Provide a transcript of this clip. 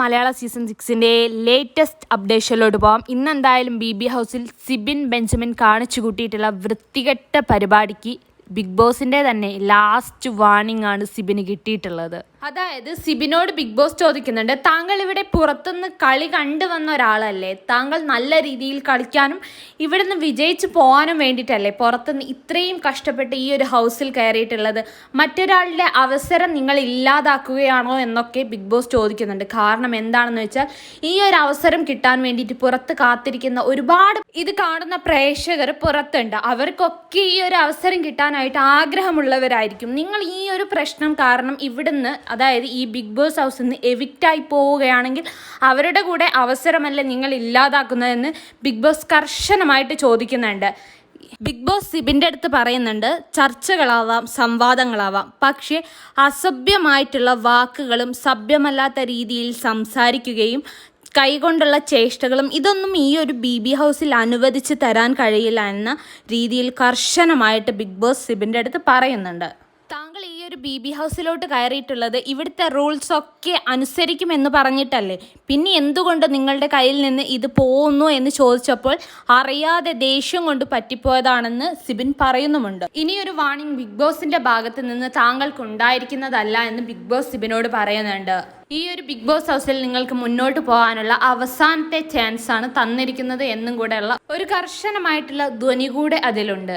മലയാള season സിക്സിന്റെ latest അപ്ഡേഷനിലോട്ട് പോകാം ഇന്ന് എന്തായാലും ബി ബി ഹൗസിൽ സിബിൻ ബെഞ്ചമിൻ കാണിച്ചു കൂട്ടിയിട്ടുള്ള വൃത്തികെട്ട പരിപാടിക്ക് ബിഗ് ബോസിന്റെ തന്നെ ലാസ്റ്റ് വാർണിംഗ് ആണ് സിബിന് കിട്ടിയിട്ടുള്ളത്. അതായത് സിബിനോട് ബിഗ് ബോസ് ചോദിക്കുന്നുണ്ട് താങ്കൾ ഇവിടെ പുറത്തുനിന്ന് കളി കണ്ടുവന്ന ഒരാളല്ലേ? താങ്കൾ നല്ല രീതിയിൽ കളിക്കാനും ഇവിടുന്ന് വിജയിച്ച് പോകാനും വേണ്ടിയിട്ടല്ലേ പുറത്തുനിന്ന് ഇത്രയും കഷ്ടപ്പെട്ട് ഈ ഒരു ഹൗസിൽ കയറിയിട്ടുള്ളത്? മറ്റൊരാളുടെ അവസരം നിങ്ങൾ ഇല്ലാതാക്കുകയാണോ എന്നൊക്കെ ബിഗ് ബോസ് ചോദിക്കുന്നുണ്ട്. കാരണം എന്താണെന്ന് വെച്ചാൽ ഈ ഒരു അവസരം കിട്ടാൻ വേണ്ടിയിട്ട് പുറത്ത് കാത്തിരിക്കുന്ന ഒരുപാട് ഇത് കാണുന്ന പ്രേക്ഷകർ പുറത്തുണ്ട്. അവർക്കൊക്കെ ഈ ഒരു അവസരം കിട്ടാനായിട്ട് ആഗ്രഹമുള്ളവരായിരിക്കും. നിങ്ങൾ ഈ ഒരു പ്രശ്നം കാരണം ഇവിടുന്ന് അതായത് ഈ ബിഗ് ബോസ് ഹൗസിൽ നിന്ന് എവിക്റ്റായി പോവുകയാണെങ്കിൽ അവരുടെ കൂടെ അവസരമല്ല നിങ്ങൾ ഇല്ലാതാക്കുന്നതെന്ന് ബിഗ് ബോസ് കർശനമായിട്ട് ചോദിക്കുന്നുണ്ട്. ബിഗ് ബോസ് സിബിന്റെ അടുത്ത് പറയുന്നുണ്ട് ചർച്ചകളാവാം സംവാദങ്ങളാവാം. പക്ഷേ അസഭ്യമായിട്ടുള്ള വാക്കുകളും സഭ്യമല്ലാത്ത രീതിയിൽ സംസാരിക്കുകയും കൈകൊണ്ടുള്ള ചേഷ്ടകളും ഇതൊന്നും ഈ ഒരു ബി ബി ഹൗസിൽ അനുവദിച്ച് തരാൻ കഴിയില്ല എന്ന രീതിയിൽ കർശനമായിട്ട് ബിഗ് ബോസ് സിബിന്റെ അടുത്ത് പറയുന്നുണ്ട്. താങ്കൾ ഈ ഒരു ബി ബി ഹൗസിലോട്ട് കയറിയിട്ടുള്ളത് ഇവിടുത്തെ റൂൾസ് ഒക്കെ അനുസരിക്കുമെന്ന് പറഞ്ഞിട്ടല്ലേ? പിന്നെ എന്തുകൊണ്ട് നിങ്ങളുടെ കയ്യിൽ നിന്ന് ഇത് പോകുന്നു എന്ന് ചോദിച്ചപ്പോൾ അറിയാതെ ദേഷ്യം കൊണ്ട് പറ്റിപ്പോയതാണെന്ന് സിബിൻ പറയുന്നുമുണ്ട്. ഇനിയൊരു വാണിംഗ് ബിഗ് ബോസിന്റെ ഭാഗത്ത് നിന്ന് താങ്കൾക്ക് ഉണ്ടായിരിക്കുന്നതല്ല എന്ന് ബിഗ് ബോസ് സിബിനോട് പറയുന്നുണ്ട്. ഈ ഒരു ബിഗ് ബോസ് ഹൗസിൽ നിങ്ങൾക്ക് മുന്നോട്ട് പോകാനുള്ള അവസാനത്തെ ചാൻസ് ആണ് തന്നിരിക്കുന്നത് എന്നും കൂടെയുള്ള ഒരു കർശനമായിട്ടുള്ള ധ്വനി കൂടെ അതിലുണ്ട്.